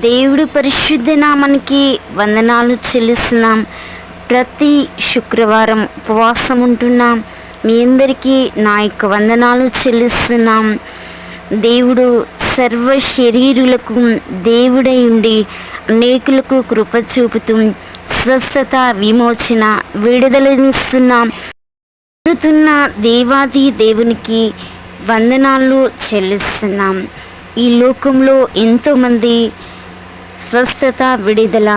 దేవుడు పరిశుద్ధ నామానికి వందనాలు చెల్లిస్తున్నాం. ప్రతి శుక్రవారం ఉపవాసం ఉంటున్నాం. మీ అందరికీ నా యొక్క వందనాలు చెల్లిస్తున్నాం. దేవుడు సర్వ శరీరులకు దేవుడై ఉండి అనేకులకు కృప చూపుతూ స్వస్థత విమోచన విడుదలనిస్తున్నాం. అందుతున్న దేవాది దేవునికి వందనాలు చెల్లిస్తున్నాం. ఈ లోకంలో ఎంతోమంది స్వస్థత విడుదల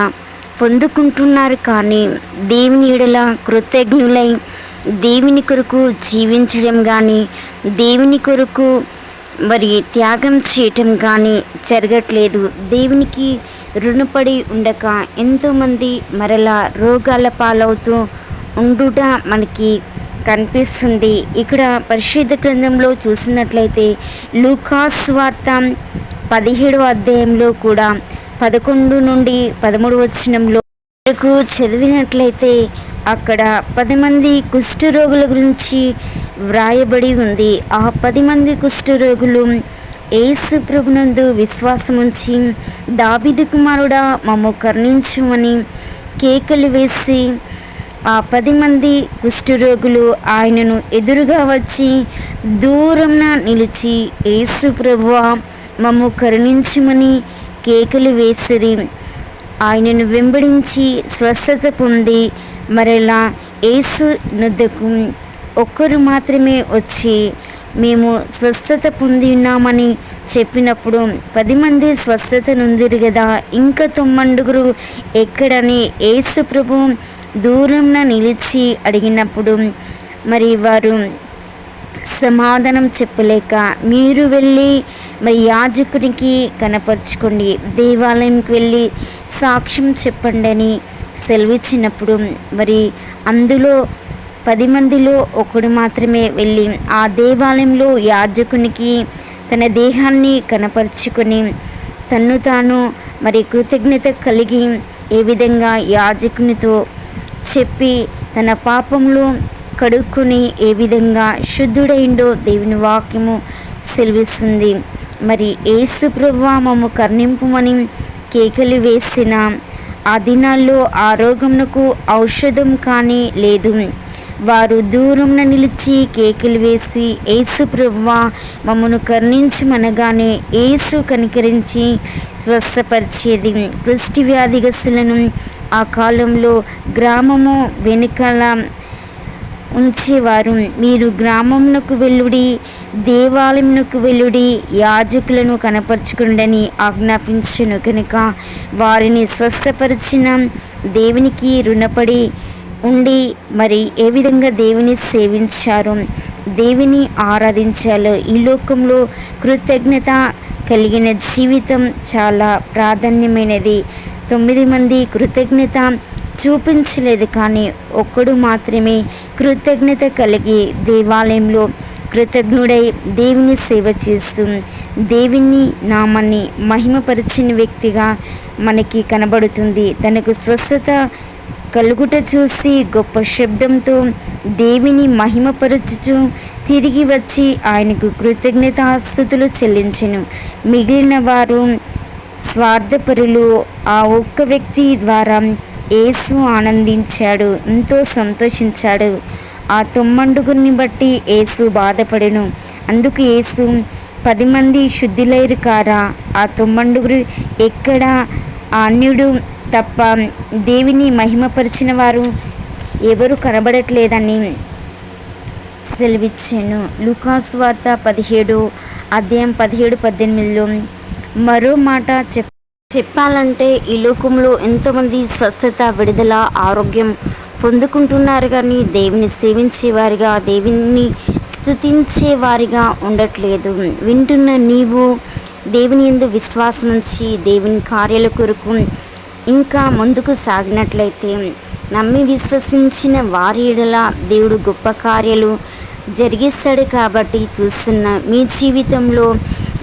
పొందుకుంటున్నారు కానీ దేవుని ఎడల కృతజ్ఞులై దేవుని కొరకు జీవించడం కానీ దేవుని కొరకు మరి త్యాగం చేయటం కానీ జరగట్లేదు. దేవునికి రుణపడి ఉండక ఎంతోమంది మరలా రోగాల పాలవుతూ ఉండుట మనకి కనిపిస్తుంది. ఇక్కడ పరిశుద్ధ గ్రంథంలో చూసినట్లయితే లూకాస్ వార్త పదిహేడవ అధ్యాయంలో కూడా పదకొండు నుండి పదమూడు వచనంలో వరకు చదివినట్లయితే అక్కడ పది మంది కుష్ఠరోగుల గురించి వ్రాయబడి ఉంది. ఆ పది మంది కుష్ఠరోగులు ఏసు ప్రభునందు విశ్వాసముంచి దాబిదు కుమారుడా మమ్మ కర్ణించుమని కేకలు వేసి ఆ పది మంది కుష్ఠరోగులు ఆయనను ఎదురుగా వచ్చి దూరంన నిలిచి ఏసు ప్రభువ మమ్మ కరుణించుమని కేకులు వేసిరి. ఆయనను వెంబడించి స్వస్థత పొంది మరలా ఏసు నొద్దకు ఒక్కరు మాత్రమే వచ్చి మేము స్వస్థత పొంది ఉన్నామని చెప్పినప్పుడు పది మంది స్వస్థత నుందిరు కదా ఇంకా తొమ్మండుగురు ఎక్కడని ఏసు ప్రభు దూరంన నిలిచి అడిగినప్పుడు మరి వారు సమాధానం చెప్పలేక మీరు వెళ్ళి మరి యాజకునికి కనపరుచుకోండి దేవాలయంకి వెళ్ళి సాక్ష్యం చెప్పండి అని సెలవిచ్చినప్పుడు మరి అందులో పది మందిలో ఒకడు మాత్రమే వెళ్ళి ఆ దేవాలయంలో యాజకునికి తన దేహాన్ని కనపరుచుకొని తన్ను తాను మరి కృతజ్ఞత కలిగి ఏ విధంగా యాజకునితో చెప్పి తన పాపంలో కడుక్కుని ఏ విధంగా శుద్ధుడైండో దేవుని వాక్యము సెలవిస్తుంది. మరి ఏసు ప్రభువా కర్ణింపుమని కేకలు వేసిన ఆ దినాల్లో ఆ రోగమునకు ఔషధం కానీ లేదు. వారు దూరంన నిలిచి కేకలు వేసి ఏసు ప్రభువా మమ్మను కర్ణించమనగానే ఏసు కనికరించి స్వస్థపరిచేది. కుష్టి వ్యాధిగస్తులను ఆ కాలంలో గ్రామము వెనుకల ఉంచేవారు. మీరు గ్రామమునకు వెళ్ళుడి దేవాలయమునకు వెళ్ళుడి యాజకులను కనపరుచుకుండని ఆజ్ఞాపించను కనుక వారిని స్వస్థపరిచిన దేవునికి రుణపడి ఉండి మరి ఏ విధంగా దేవుని సేవించారు? దేవిని ఆరాధించాలో. ఈ లోకంలో కృతజ్ఞత కలిగిన జీవితం చాలా ప్రాధాన్యమైనది. తొమ్మిది మంది కృతజ్ఞత చూపించలేదు కానీ ఒక్కడు మాత్రమే కృతజ్ఞత కలిగి దేవాలయంలో కృతజ్ఞుడై దేవుని సేవ చేస్తూ దేవుని నామాన్ని మహిమపరిచిన వ్యక్తిగా మనకి కనబడుతుంది. తనకు స్వస్థత కలుగుట చూసి గొప్ప శబ్దంతో దేవిని మహిమపరచుచు తిరిగి వచ్చి ఆయనకు కృతజ్ఞతాస్థుతులు చెల్లించెను. మిగిలిన వారు స్వార్థపరులు ఆ ఒక్క వ్యక్తి ద్వారా యేసు ఆనందించాడు ఎంతో సంతోషించాడు. ఆ తుమ్మండుగుని బట్టి యేసు బాధపడెను. అందుకు యేసు పది మంది శుద్ధులైరు కారా? ఆ తుమ్మండుగురు ఎక్కడ? ఆ అన్యుడు తప్ప దేవిని మహిమపరిచిన వారు ఎవరు కనబడట్లేదని సెలవిచ్చాను. లుకాస్ వార్త పదిహేడు అధ్యాయం పదిహేడు పద్దెనిమిదిలో మరో మాట చెప్ చెప్పాలంటే ఈ లోకంలో ఎంతోమంది స్వస్థత విడుదల ఆరోగ్యం పొందుకుంటున్నారు కానీ దేవుని సేవించేవారిగా దేవుని స్థుతించేవారిగా ఉండట్లేదు. వింటున్న నీవు దేవుని ఎందు విశ్వాసం ఉంచి దేవుని కార్యాల కొరకు ఇంకా ముందుకు సాగినట్లయితే నమ్మి విశ్వసించిన వారి ఎడల దేవుడు గొప్ప కార్యాలు జరిగిస్తాడు కాబట్టి చూస్తున్న మీ జీవితంలో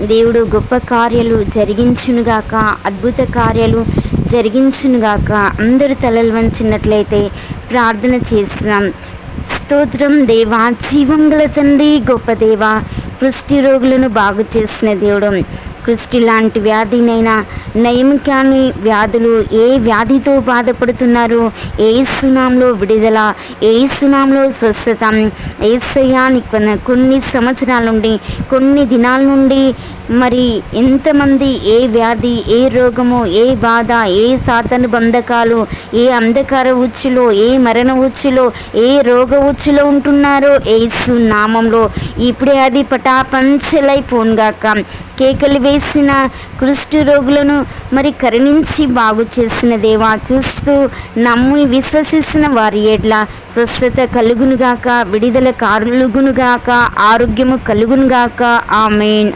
దేవుడు గొప్ప కార్యాలు జరిగించునుగాక అద్భుత కార్యాలు జరిగించునుగాక అందరూ తలలు వంచినట్లయితే ప్రార్థన చేస్తున్నాం స్తోత్రం దేవా జీవం గల తండ్రి గొప్ప దేవ కుష్టి రోగులను బాగు చేసిన దేవుడు. కృష్టి లాంటి వ్యాధినైనా నయం కాని వ్యాధులు ఏ వ్యాధితో బాధపడుతున్నారు ఏ సునాంలో విడుదల ఏ సునాంలో స్వస్థత ఏసయానికి కొన్ని సంవత్సరాల నుండి కొన్ని దినాల నుండి మరి ఎంతమంది ఏ వ్యాధి ఏ రోగము ఏ బాధ ఏ సాతను బంధకాలు ఏ అంధకార ఉచ్చులో ఏ మరణ ఉచ్చులో ఏ రోగ ఉచ్చులో ఉంటున్నారో ఏసు నామంలో ఇప్పుడే అది పటాపంచలైపోనుగాక కేకలు వేసిన కుష్టు రోగులను మరి కరుణించి బాగు చేసిన దేవా చూస్తూ నమ్మి విశ్వసిస్తున్న వారి ఎడ్ల స్వస్థత కలుగునుగాక విడుదల కలుగునుగాక ఆరోగ్యము కలుగునుగాక. ఆమెన్.